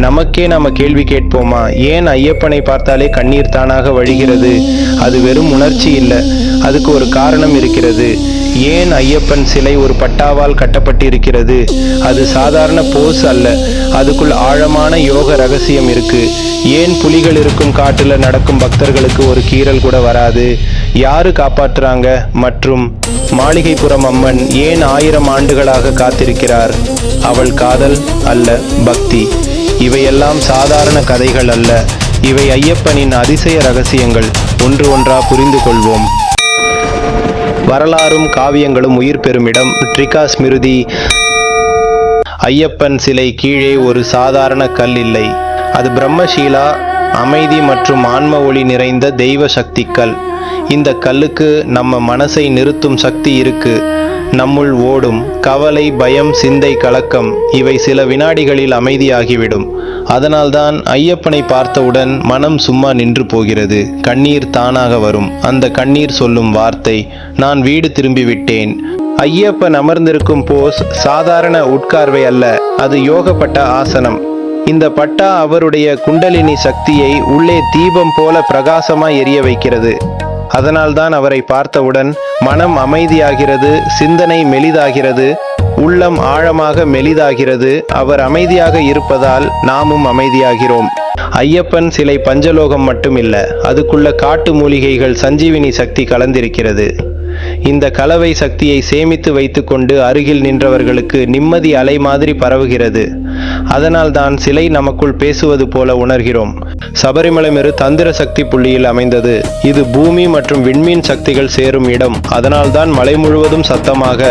நமக்கே நாம கேள்வி கேட்போமா? ஏன் ஐயப்பனை பார்த்தாலே கண்ணீர் தானாக வழிகிறது? அது வெறும் உணர்ச்சி இல்லை. அதுக்கு ஒரு காரணம் இருக்கிறது. ஏன் ஐயப்பன் சிலை ஒரு பட்டாவால் கட்டப்பட்டிருக்கிறது? அது சாதாரண போஸ் அல்ல. அதுக்குள் ஆழமான யோக ரகசியம் இருக்கு. ஏன் புலிகள் இருக்கும் காட்டுல நடக்கும் பக்தர்களுக்கு ஒரு கீறல் கூட வராது? யாரு காப்பாற்றுறாங்க? மற்றும் மாளிகைப்புறம் அம்மன் ஏன் ஆயிரம் ஆண்டுகளாக காத்திருக்கிறார்? அவள் காதல் அல்ல பக்தி. இவையெல்லாம் சாதாரண கதைகள் அல்ல. இவை ஐயப்பனின் அதிசய ரகசியங்கள். ஒன்று ஒன்றா புரிந்து கொள்வோம். வரலாறும் காவியங்களும் உயிர் பெறும் இடம் ட்ரிகா ஸ்மிருதி. ஐயப்பன் சிலை கீழே ஒரு சாதாரண கல் இல்லை. அது பிரம்மசீலா அமைதி மற்றும் ஆன்ம ஒளி நிறைந்த தெய்வ சக்திக்கல் இந்த கல்லுக்கு நம்ம மனசை நிறுத்தும் சக்தி இருக்கு. நம்முள் ஓடும் கவலை பயம் சிந்தை கலக்கம் இவை சில வினாடிகளில் அமைதியாகிவிடும். அதனால்தான் ஐயப்பனை பார்த்தவுடன் மனம் சும்மா நின்று போகிறது. கண்ணீர் தானாக வரும். அந்த கண்ணீர் சொல்லும் வார்த்தை நான் வீடு திரும்பி விட்டேன் ஐயப்பன் அமர்ந்திருக்கும் போஸ் சாதாரண உட்கார்வை அல்ல. அது யோகப்பட்ட ஆசனம். இந்த பட்டா அவருடைய குண்டலினி சக்தியை உள்ளே தீபம் போல பிரகாசமாய் எரிய வைக்கிறது. அதனால்தான் அவரை பார்த்தவுடன் மனம் அமைதியாகிறது சிந்தனை மெலிதாகிறது உள்ளம் ஆழமாக மெலிதாகிறது. அவர் அமைதியாக இருப்பதால் நாமும் அமைதியாகிறோம். ஐயப்பன் சிலை பஞ்சலோகம் மட்டுமில்ல அதுக்குள்ள காட்டு மூலிகைகள் சஞ்சீவினி சக்தி கலந்திருக்கிறது. இந்த கலவை சக்தியை சேமித்து வைத்துக்கொண்டு அருகில் நின்றவர்களுக்கு நிம்மதி அலை மாதிரி பரவுகிறது. அதனால் தான் சிலை நமக்குள் பேசுவது போல உணர்கிறோம். சபரிமலை மெரு தந்திர சக்தி புள்ளியில் அமைந்தது. இது பூமி மற்றும் விண்மீன் சக்திகள் சேரும் இடம். அதனால்தான் மலை முழுவதும் சத்தமாக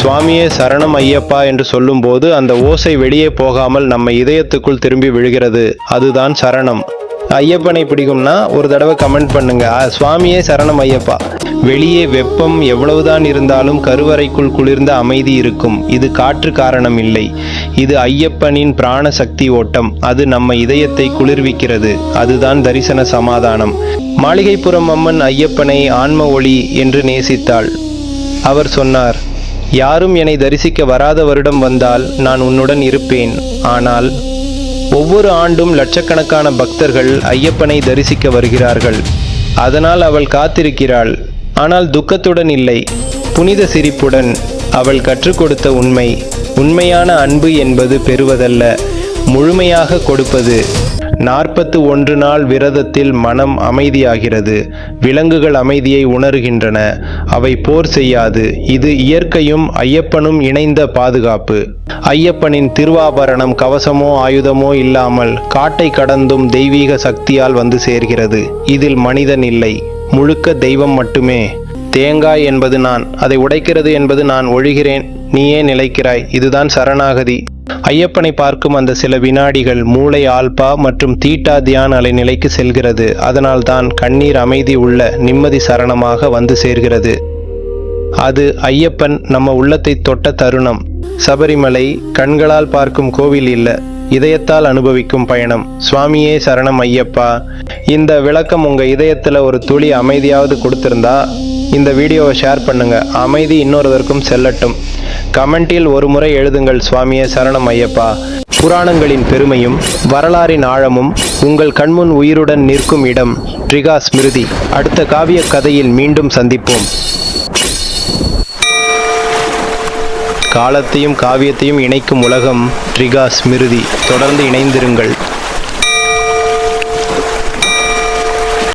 சுவாமியே சரணம் ஐயப்பா என்று சொல்லும்போது அந்த ஓசை வெளியே போகாமல் நம்ம இதயத்துக்குள் திரும்பி விழுகிறது. அதுதான் சரணம். ஐயப்பனை பிடிக்கும்னா ஒரு தடவை கமெண்ட் பண்ணுங்க. சுவாமியே சரணம் ஐயப்பா. வெளியே வெப்பம் எவ்வளவுதான் இருந்தாலும் கருவறைக்குள் குளிர்ந்த அமைதி இருக்கும். இது காற்று காரணம் இல்லை. இது ஐயப்பனின் பிராண சக்தி ஓட்டம். அது நம்ம இதயத்தை குளிர்விக்கிறது. அதுதான் தரிசன சமாதானம். மாளிகைப்புறம் அம்மன் ஐயப்பனை ஆன்ம ஒளி என்று நேசித்தாள். அவர் சொன்னார் யாரும் என்னை தரிசிக்க வராத வருடம் வந்தால் நான் உன்னுடன் இருப்பேன். ஆனால் ஒவ்வொரு ஆண்டும் லட்சக்கணக்கான பக்தர்கள் ஐயப்பனை தரிசிக்க வருகிறார்கள். அதனால் அவள் காத்திருக்கிறாள். ஆனால் துக்கத்துடன் இல்லை. புனித சிரிப்புடன் அவள் கற்றுக் கொடுத்த உண்மை. உண்மையான அன்பு என்பது பெறுவதல்ல. முழுமையாக கொடுப்பது. நாற்பத்து ஒன்று நாள் விரதத்தில் மனம் அமைதியாகிறது. விலங்குகள் அமைதியை உணர்கின்றன. அவை போர் செய்யாது. இது இயற்கையும் ஐயப்பனும் இணைந்த பாதுகாப்பு. ஐயப்பனின் திருவாபரணம் கவசமோ ஆயுதமோ இல்லாமல் காட்டை கடந்தும் தெய்வீக சக்தியால் வந்து சேர்கிறது. இதில் மனிதன் இல்லை. முழுக்க தெய்வம் மட்டுமே. தேங்காய் என்பது நான். அதை உடைக்கிறது என்பது நான். ஒழிகிறேன். நீயே நிலைக்கிறாய். இதுதான் சரணாகதி. ஐயப்பனை பார்க்கும் அந்த சில வினாடிகள் மூளை ஆல்பா மற்றும் தீட்டா தியான அலைநிலைக்கு செல்கிறது. அதனால்தான் கண்ணீர் அமைதி உள்ள நிம்மதி சரணமாக வந்து சேர்கிறது. அது ஐயப்பன் நம்ம உள்ளத்தை தொட்ட தருணம். சபரிமலை கண்களால் பார்க்கும் கோவில் இல்ல இதயத்தால் அனுபவிக்கும் பயணம். சுவாமியே சரணம் ஐயப்பா. இந்த விளக்கம் உங்க இதயத்துல ஒரு துளி அமைதியாவது கொடுத்திருந்தா இந்த வீடியோவை ஷேர் பண்ணுங்க. அமைதி இன்னொருவருக்கும் செல்லட்டும். கமெண்டில் ஒரு முறை எழுதுங்கள் சுவாமியே சரணம் ஐயப்பா. புராணங்களின் பெருமையும் வரலாறின் ஆழமும் உங்கள் கண்முன் உயிருடன் நிற்கும் இடம். ட்ரிகா ஸ்மிருதி. அடுத்த காவிய கதையில் மீண்டும் சந்திப்போம். காலத்தையும் காவியத்தையும் இணைக்கும் உலகம் ட்ரிகா ஸ்மிருதி. தொடர்ந்து இணைந்திருங்கள்.